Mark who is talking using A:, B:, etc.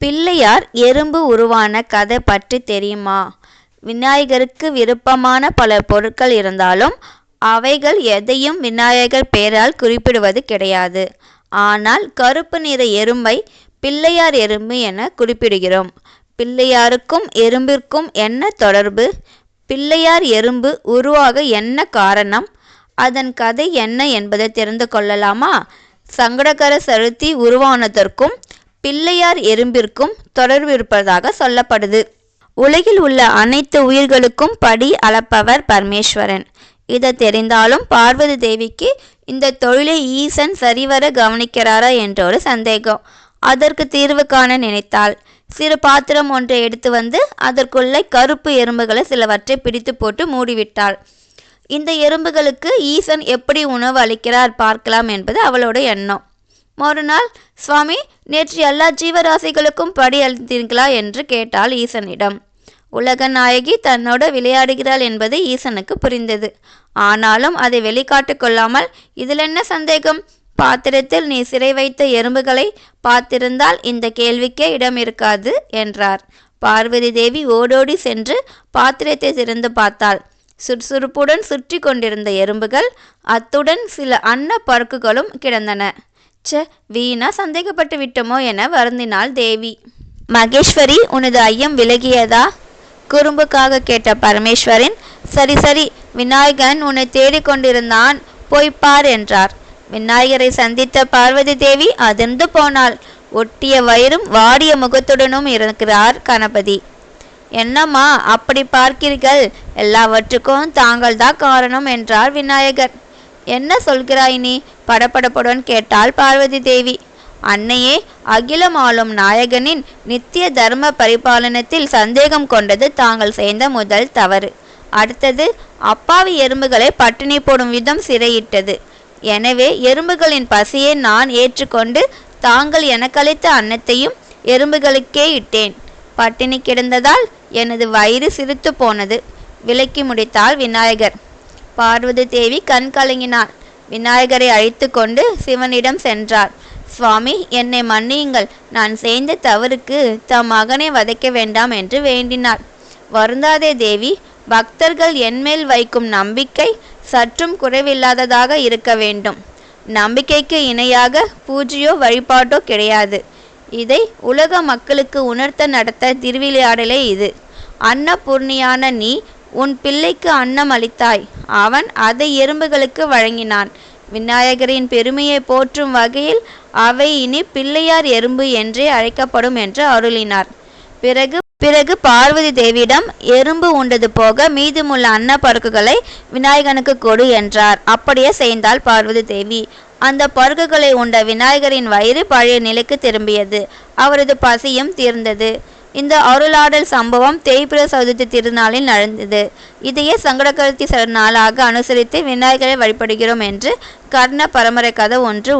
A: பிள்ளையார் எறும்பு உருவான கதை பற்றி தெரியுமா? விநாயகருக்கு விருப்பமான பல பொருட்கள் இருந்தாலும் அவைகள் எதையும் விநாயகர் பெயரால் குறிப்பிடுவது கிடையாது. ஆனால் கருப்பு நிற எறும்பை பிள்ளையார் எறும்பு என குறிப்பிடுகிறோம். பிள்ளையாருக்கும் எறும்பிற்கும் என்ன தொடர்பு? பிள்ளையார் எறும்பு உருவாக என்ன காரணம்? அதன் கதை என்ன என்பதை தெரிந்து கொள்ளலாமா? சங்கடகர சதுர்த்தி உருவானதற்கும் பிள்ளையார் எறும்பிற்கும் தொடர்பு இருப்பதாக சொல்லப்படுது. உலகில் உள்ள அனைத்து உயிர்களுக்கும் படி அளப்பவர் பரமேஸ்வரன். இதை தெரிந்தாலும் பார்வதி தேவிக்கு இந்த தொழிலை ஈசன் சரிவர கவனிக்கிறாரா என்ற ஒரு சந்தேகம். அதற்கு தீர்வு காண நினைத்தாள். சிறு பாத்திரம் ஒன்றை எடுத்து வந்து அதற்குள்ளே கருப்பு எறும்புகளை சிலவற்றை பிடித்து போட்டு மூடிவிட்டாள். இந்த எறும்புகளுக்கு ஈசன் எப்படி உணவு அளிக்கிறார் பார்க்கலாம் என்பது அவளோட எண்ணம். மறுநாள் சுவாமி நேற்று எல்லா ஜீவராசிகளுக்கும் படி அளித்தீர்களா? என்று கேட்டாள் ஈசனிடம். உலக நாயகி தன்னோட விளையாடுகிறாள் என்பது ஈசனுக்கு புரிந்தது. ஆனாலும் அதை வெளிக்காட்டு கொள்ளாமல் இதில் என்ன சந்தேகம்? பாத்திரத்தில் நீ சிறை வைத்த எறும்புகளை பார்த்திருந்தால் இந்த கேள்விக்கே இடம் இருக்காது என்றார். பார்வதி தேவி ஓடோடி சென்று பாத்திரத்தை திறந்து பார்த்தாள். சுறுசுறுப்புடன் சுற்றி கொண்டிருந்த எறும்புகள் அத்துடன் சில அன்ன பருக்குகளும் கிடந்தன. ச்ச வீணா சந்தேகப்பட்டு விட்டோமோ என வருந்தினாள் தேவி. மகேஸ்வரி உனது ஐயம் விலகியதா? குறும்புக்காக கேட்ட பரமேஸ்வரன் சரி சரி விநாயகன் உன்னை தேடிக்கொண்டிருந்தான் போய் பார் என்றார். விநாயகரை சந்தித்த பார்வதி தேவி அதிர்ந்து போனாள். ஒட்டிய வயிறும் வாடிய முகத்துடனும் இருக்கிறார் கணபதி. என்னம்மா அப்படி பார்க்கிறீர்கள்? எல்லாவற்றுக்கும் தாங்கள் தான் காரணம் என்றார் விநாயகர். என்ன சொல்கிறாய் நீ? படபடப்புடன் கேட்டாள் பார்வதி தேவி. அன்னையே அகிலம் ஆளும் நாயகனின் நித்திய தர்ம பரிபாலனத்தில் சந்தேகம் கொண்டது தாங்கள் செய்த முதல் தவறு. அடுத்தது அப்பாவி எறும்புகளை பட்டினி போடும் விதம் சிறையிட்டது. எனவே எறும்புகளின் பசியை நான் ஏற்றுக்கொண்டு தாங்கள் எனக்களித்த அன்னத்தையும் எறும்புகளுக்கே இட்டேன். பட்டினி கிடந்ததால் எனது வயிறு சிரித்து போனது. விலக்கி முடித்தாள் விநாயகர். பார்வதி தேவி கண் கலங்கினார் விநாயகரை அழைத்து கொண்டு சிவனிடம் சென்றார். சுவாமி என்னை மன்னியுங்கள். நான் செய்த தவறுக்கு தம் மகனை வதைக்க வேண்டாம் என்று வேண்டினார். வருந்தாதே தேவி பக்தர்கள் என்மேல் வைக்கும் நம்பிக்கை சற்றும் குறைவில்லாததாக இருக்க வேண்டும். நம்பிக்கைக்கு இணையாக பூஜையோ வழிபாட்டோ கிடையாது. இதை உலக மக்களுக்கு உணர்த்த நடத்த திருவிளையாடலே இது. அன்னபூர்ணியான நீ உன் பிள்ளைக்கு அன்னம் அளித்தாய். அவன் அதை எறும்புகளுக்கு வழங்கினான். விநாயகரின் பெருமையை போற்றும் வகையில் அவை இனி பிள்ளையார் எறும்பு என்றே அழைக்கப்படும் என்று அருளினார். பிறகு பிறகு பார்வதி தேவியிடம் எறும்பு உண்டது போக மீதமுள்ள அன்ன பருக்குகளை விநாயகனுக்கு கொடு என்றார். அப்படியே செய்தாள் பார்வதி தேவி. அந்த பருக்குகளை உண்ட விநாயகரின் வயிறு பழைய நிலைக்கு திரும்பியது. அவரது பசியும் தீர்ந்தது. இந்த அருளாடல் சம்பவம் தேய்பிர சதுர்த்தி திருநாளில் நடந்தது. இதையே சங்கடகரத்தி நாளாக அனுசரித்து விநாயகரை வழிபடுகிறோம் என்று கர்ண பரம்பரை கதை ஒன்று